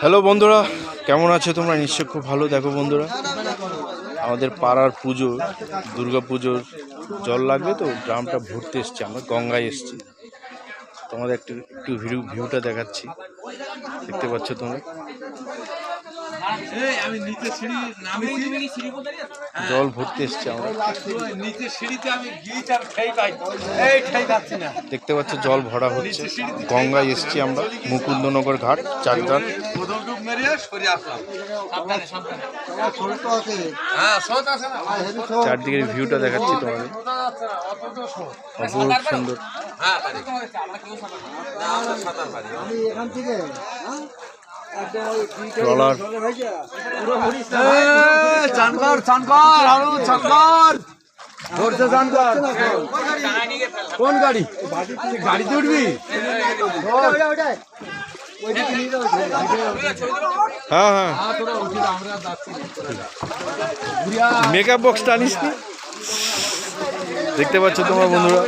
Hello বন্ধুরা, কেমন আছো তোমরা? নিশ্চয় খুব ভালো দেখো বন্ধুরা। আমাদের পাড়ার পুজো দুর্গা পুজোর জল লাগবে তো ড্রামটা ভরতে এসছে আমরা, গঙ্গায় এসছি। তোমাদের একটু একটু ভিউ, ভিউটা দেখাচ্ছি। দেখতে পাচ্ছ তোমরা এই আমি নিচে সিঁড়ি নামিছি জল ভরতে এসছি আমরা। নিচে সিঁড়িতে আমি গিয়েছি আর ঠেই পাই। এই ঠেই পাচ্ছি দেখতে পাচ্ছ জল ভরা হচ্ছে। গঙ্গায় এসছি আমরা। মুকুন্দনগর ঘাট আসলাম। হ্যাঁ না। চারদিকের ভিউটা দেখাচ্ছি তোমাদের। সোত সুন্দর। হ্যাঁ পারি। না সাঁতার পারি। এখান থেকে ট্রলার চানকর চানকর আরও চানকর ধরছে চানকর কোন গাড়ি? গাড়িতে উঠবি? হ্যাঁ হ্যাঁ। মেকআপ বক্স টানিস নি? দেখতে পাচ্ছ তোমরা বন্ধুরা।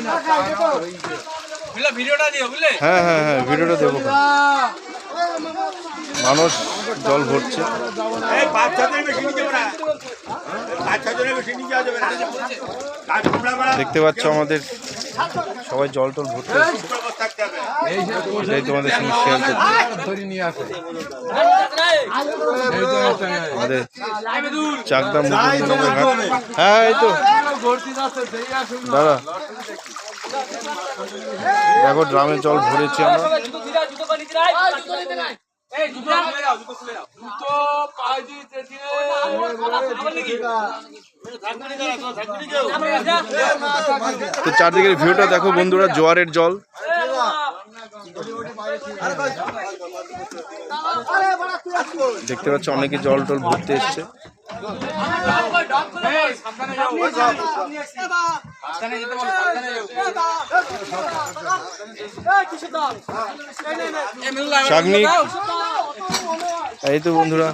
ভিডিওটা দিও বুঝলে? হ্যাঁ হ্যাঁ হ্যাঁ ভিডিওটা দেবো। মানুষ জল ভরছে। দেখতে পাচ্ছ আমাদের সবাই জল টল ভরতে এটাই তোমাদের সঙ্গে শেয়ার করছি। আমাদের চাকদা মুকুন্দনগর ঘাট। হ্যাঁ এই তো। দাদা দেখো ড্রামে জল ভরেছি আমরা। তো চারদিকের ভিউটা দেখো বন্ধুরা জোয়ারের জল দেখতে পাচ্ছ অনেকে জল টল ভরতে এসছে এই তো বন্ধুরা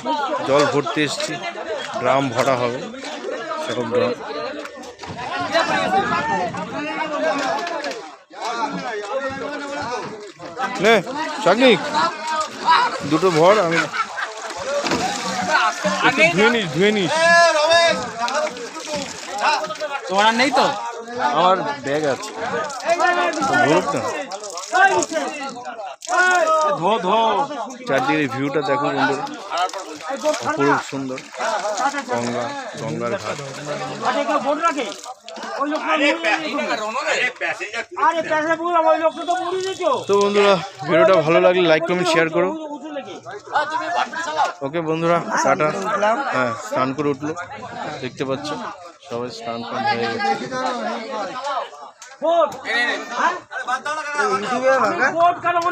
জল ভরতে এসছি। ড্রাম ভরা হবে সব ড্রাম। নে শাগনিক দুটো ভর আমি ধুয়ে নিস ধুয়ে নিস। তোমার নেই তো? আমার ব্যাগ আছে। তো ভরুক না। ধো ধো। চারদিকের ভিউটা দেখো বন্ধুরা। অপরূপ সুন্দর। গঙ্গা, গঙ্গার ঘাট। তো বন্ধুরা, ভিডিওটা ভালো লাগলে লাইক কমেন্ট শেয়ার করো। ওকে বন্ধুরা, টাটা। হ্যাঁ স্নান করে উঠল। দেখতে পাচ্ছ। সবাই স্নান টান হয়ে গেছে ভোট ভাগা